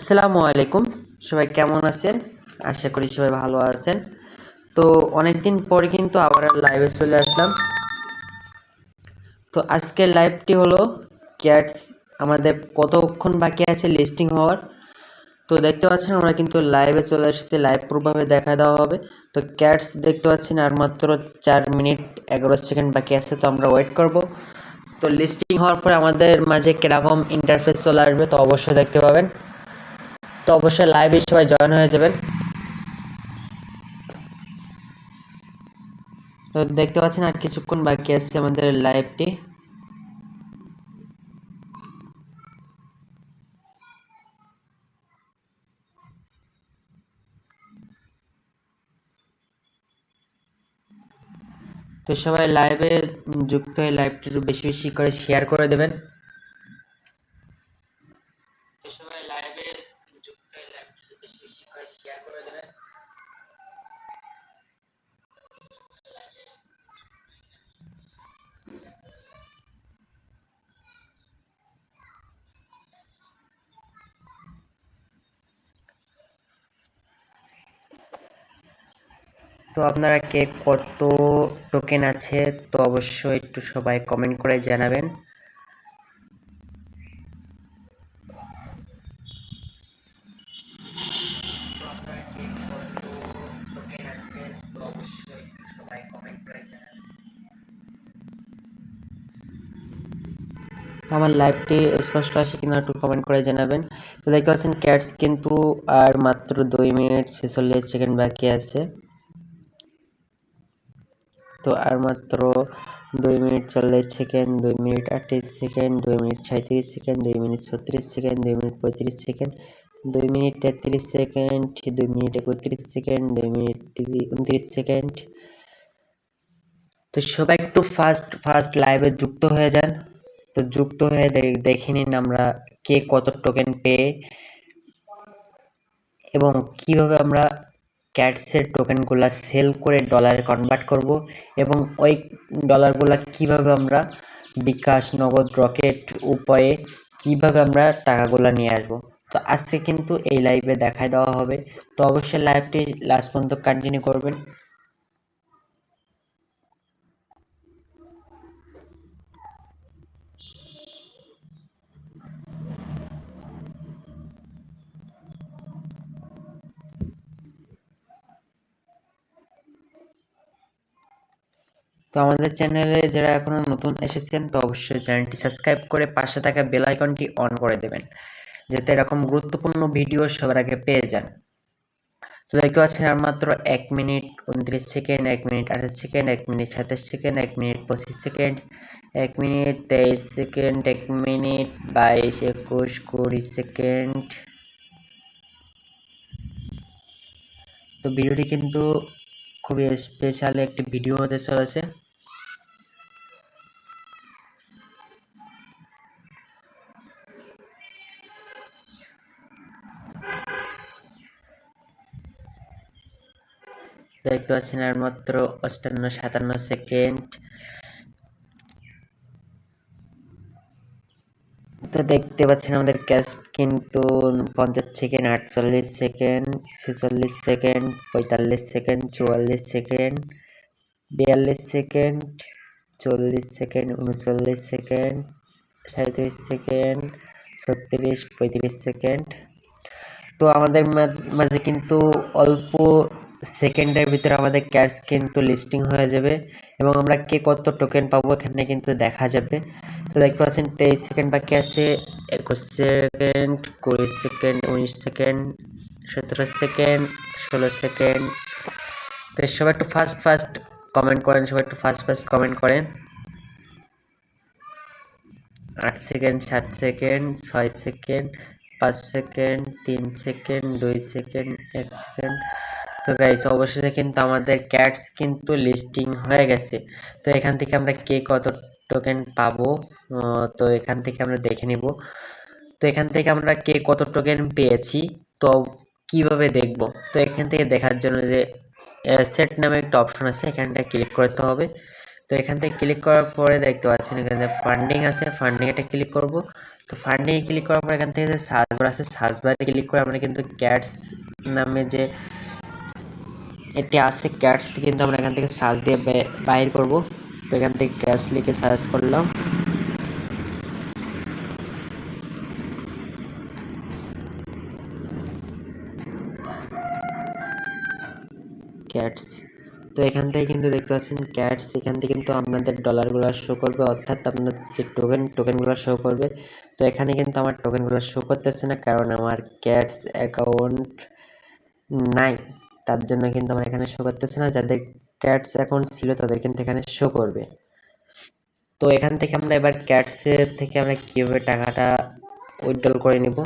আসসালামু আলাইকুম। সবাই কেমন আছেন? আশা করি সবাই ভালো আছেন। তো অনেকদিন পরে কিন্তু আবার লাইভে চলে আসলাম। তো আজকের লাইভটি হলো ক্যাটস আমাদের কতক্ষণ বাকি আছে লিস্টিং হওয়ার? তো দেখতে পাচ্ছেন আমরা কিন্তু লাইভে চলে এসেছি। লাইভ প্রভাবে দেখা দেওয়া হবে। তো ক্যাটস দেখতে পাচ্ছেন আর মাত্র চার মিনিট এগারো সেকেন্ড বাকি আছে, তো আমরা ওয়েট করব। তো লিস্টিং হওয়ার পরে আমাদের মাঝে কীরকম ইন্টারফেস চলে আসবে, তো অবশ্যই দেখতে পাবেন। তো অবশ্যই লাইভে সবাই জয়েন হয়ে যাবেন। তো দেখতে পাচ্ছেন আর কিছুক্ষণ বাকি আছে আমাদের লাইভটি তো সবাই লাইভে যুক্ত হয়ে লাইভটি বেশি বেশি করে শেয়ার করে দেবেন। তো আপনারা কে কত টোকেন আছে, তো অবশ্যই একটু সবাই কমেন্ট করে জানাবেন। আমার লাইভটি স্পষ্ট আসে কিনা একটু কমেন্ট করে জানাবেন। তো দেখতে পাচ্ছেন ক্যাটস কিন্তু আর মাত্র দুই মিনিট ছেচল্লিশ সেকেন্ড বাকি আছে। তো আর মাত্র দুই মিনিট চল্লিশ সেকেন্ড, দুই মিনিট আটত্রিশ সেকেন্ড, দুই মিনিট সাঁত্রিশ সেকেন্ড, দুই মিনিট ছত্রিশ সেকেন্ড, দুই মিনিট পঁয়ত্রিশ সেকেন্ড, দুই মিনিট তেত্রিশ সেকেন্ড, দুই মিনিট একত্রিশ সেকেন্ড, দুই মিনিট উনত্রিশ সেকেন্ড। তো সবাই একটু ফাস্ট ফাস্ট লাইভে যুক্ত হয়ে যান। তো যুক্ত হয়ে দেখে নিন আমরা কে কত টোকেন পেয়ে এবং কীভাবে আমরা ক্যাটসের টোকেনগুলো সেল করে ডলারে কনভার্ট করব এবং ওই ডলারগুলো কীভাবে আমরা বিকাশ, নগদ, রকেট উপায়ে কীভাবে আমরা টাকাগুলো নিয়ে আসব। তো আজকে কিন্তু এই লাইভে দেখায় দেওয়া হবে। তো অবশ্যই লাইভটি লাস্ট পর্যন্ত কন্টিনিউ করবেন। তো আমাদের চ্যানেলে যারা এখনও নতুন এসেছেন, তো অবশ্যই চ্যানেলটি সাবস্ক্রাইব করে পাশে থাকা বেল আইকনটি অন করে দেবেন, যাতে এরকম গুরুত্বপূর্ণ ভিডিও সবার আগে পেয়ে যান। তো দেখতে পাচ্ছেন আর মাত্র এক মিনিট উনত্রিশ সেকেন্ড, এক মিনিট আঠাশ সেকেন্ড, এক মিনিট সাতাশ সেকেন্ড, এক মিনিট পঁচিশ সেকেন্ড, এক মিনিট তেইশ সেকেন্ড, এক মিনিট বাইশ, একুশ, কুড়ি সেকেন্ড। তো ভিডিওটি কিন্তু খুবই স্পেশাল একটি ভিডিও হতে চলেছে। দেখতে পাচ্ছেন আর মাত্র অষ্টান্ন সাতান্ন সেকেন্ড তো দেখতে পাচ্ছেন আমাদের ক্যাশ কিন্তু পঞ্চাশ সেকেন্ড আটচল্লিশ সেকেন্ড ছেচল্লিশ সেকেন্ড পঁয়তাল্লিশ সেকেন্ড চুয়াল্লিশ সেকেন্ড বিয়াল্লিশ সেকেন্ড চল্লিশ সেকেন্ড উনচল্লিশ সেকেন্ড সাঁত্রিশ সেকেন্ড ছত্রিশ, পঁয়ত্রিশ সেকেন্ড তো আমাদের মাঝে কিন্তু অল্প সেকেন্ডের ভিতরে আমাদের ক্যাশ কিন্তু লিস্টিং হয়ে যাবে এবং আমরা কে কত টোকেন পাবো এখানে কিন্তু দেখা যাবে। দেখতে পাচ্ছেন তেইশ সেকেন্ড বাকি আছে, একুশ সেকেন্ড কুড়ি সেকেন্ড উনিশ সেকেন্ড সতেরো সেকেন্ড ষোলো সেকেন্ড তো সবাই একটু ফার্স্ট ফাস্ট কমেন্ট করেন, সবাই একটু ফার্স্ট ফার্স্ট কমেন্ট করেন। আট সেকেন্ড সাত সেকেন্ড ছয় সেকেন্ড পাঁচ সেকেন্ড তিন সেকেন্ড দুই সেকেন্ড এক সেকেন্ড সো গাইস অবশেষে কিন্তু আমাদের ক্যাটস কিন্তু লিস্টিং হয়ে গেছে। তো এখান থেকে আমরা কে কত টোকেন পাবো তো এখান থেকে আমরা দেখে নিব। তো এখান থেকে আমরা কে কত টোকেন পেয়েছি, তো কীভাবে দেখব? তো এখান থেকে দেখার জন্য যে সেট নামে একটা অপশন আছে এখানটা ক্লিক করতে হবে। তো এখান থেকে ক্লিক করার পরে দেখতে পাচ্ছেন এখানে ফান্ডিং আছে ফান্ডিং এটা ক্লিক করব। তো ফান্ডিং এ ক্লিক করার পর এখান থেকে যে সার্চ বার আছে সার্চ বারে ক্লিক করে আমরা কিন্তু ক্যাটস নামে যে এটি আছে ক্যাটস কিন্তু আমরা এখান থেকে সার্চ দিয়ে বাইর করব। তো এখান থেকে ক্যাটস লিখে সার্চ করলাম। ক্যাটস তো এখান থেকে কিন্তু দেখতে পাচ্ছেন ক্যাটস এখান থেকে কিন্তু আপনাদের ডলারগুলো শো করবে, অর্থাৎ আপনার যে টোকেন টোকেনগুলো শো করবে। তো এখানে কিন্তু আমার টোকেনগুলো শো করতেছে না, কারণ আমার ক্যাটস অ্যাকাউন্ট নাই। তার জন্য কিন্তু আমার এখানে শো করতেছে না, যাদের ক্যাটস এখন ছিল তাদের কিন্তু এখানে শো করবে। তো এখান থেকে আমরা এবার ক্যাটসের থেকে আমরা কীভাবে টাকাটা উইথড্রল করে নিব?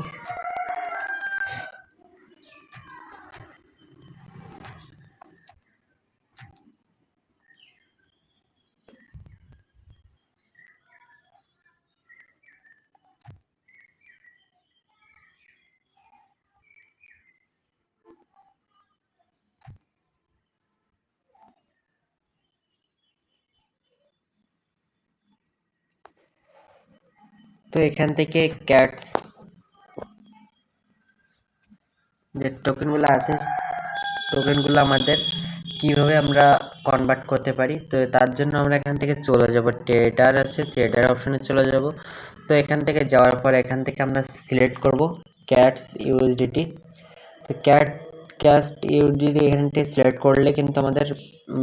তো এখান থেকে ক্যাটস যে টোকেনগুলো আছে টোকেনগুলো আমাদের কীভাবে আমরা কনভার্ট করতে পারি, তো তার জন্য আমরা এখান থেকে চলে যাব। ট্রেডার আছে ট্রেডার অপশনে চলে যাব। তো এখান থেকে যাওয়ার পর এখান থেকে আমরা সিলেক্ট করব ক্যাটস ইউএসডিটি তো ক্যাট ক্যাস্ট ইউডিডি এখানটি সিলেক্ট করলে কিন্তু আমাদের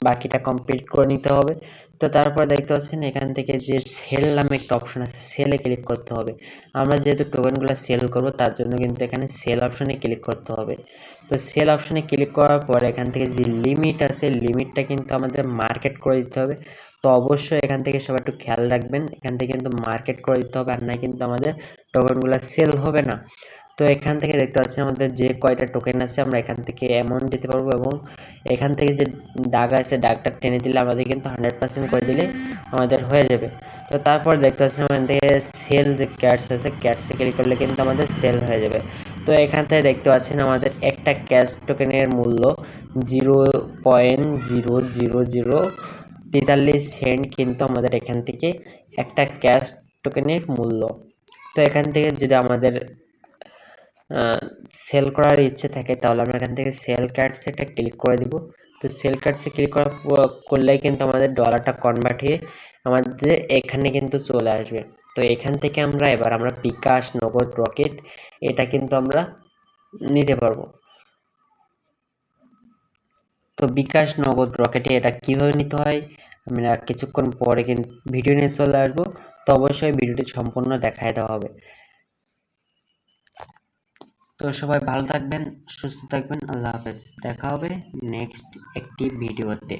বাকিটা কমপ্লিট করে নিতে হবে। তো তারপর দেখতে পাচ্ছেন এখান থেকে যে সেল নামে একটা অপশন আছে সেলে ক্লিক করতে হবে। আমরা যেহেতু টোকেনগুলো সেল করব, তার জন্য কিন্তু এখানে সেল অপশনে ক্লিক করতে হবে। তো সেল অপশনে ক্লিক করার পর এখান থেকে যে লিমিট আছে লিমিটটা কিন্তু আমাদের মার্কেট করে দিতে হবে। তো অবশ্যই এখান থেকে সবাই একটু খেয়াল রাখবেন, এখান থেকে কিন্তু মার্কেট করে দিতে হবে, আর না কিন্তু আমাদের টোকেনগুলো সেল হবে না। তো এখান থেকে দেখতে পাচ্ছি আমাদের যে কয়টা টোকেন আছে, আমরা এখান থেকে অ্যামাউন্ট দিতে পারব এবং এখান থেকে যে ডাক আছে ডাকটা টেনে দিলে আমাদের কিন্তু হান্ড্রেড পার্সেন্ট করে দিলে আমাদের হয়ে যাবে। তো তারপর দেখতে পাচ্ছি এখান থেকে সেল যে ক্যাটস আছে ক্যাটসে ক্লিক করলে কিন্তু আমাদের সেল হয়ে যাবে। তো এখান থেকে দেখতে পাচ্ছেন আমাদের একটা ক্যাশ টোকেনের মূল্য zero point zero zero zero তেতাল্লিশ সেন্ট কিন্তু আমাদের এখান থেকে একটা ক্যাশ টোকেনের মূল্য। তো এখান থেকে যদি আমাদের সেল করার ইচ্ছে থাকে, তাহলে আমরা এখান থেকে সেল কার্ড সেটা ক্লিক করে দিব। তো সেল কার্ডসে ক্লিক করার করলেই কিন্তু আমাদের ডলারটা কনভার্ট হয়ে আমাদের এখানে কিন্তু চলে আসবে। তো এখান থেকে আমরা এবার আমরা বিকাশ নগদ রকেট এটা কিন্তু আমরা নিতে পারব। তো বিকাশ নগদ রকেটে এটা কীভাবে নিতে হয়, আমরা কিছুক্ষণ পরে কিন্তু ভিডিও নিয়ে চলে আসব। তো অবশ্যই ভিডিওটি সম্পূর্ণ দেখায় দেওয়া হবে। তো সবাই ভালো থাকবেন সুস্থ থাকবেন আল্লাহ হাফেজ। দেখা হবে নেক্সট একটি ভিডিওতে।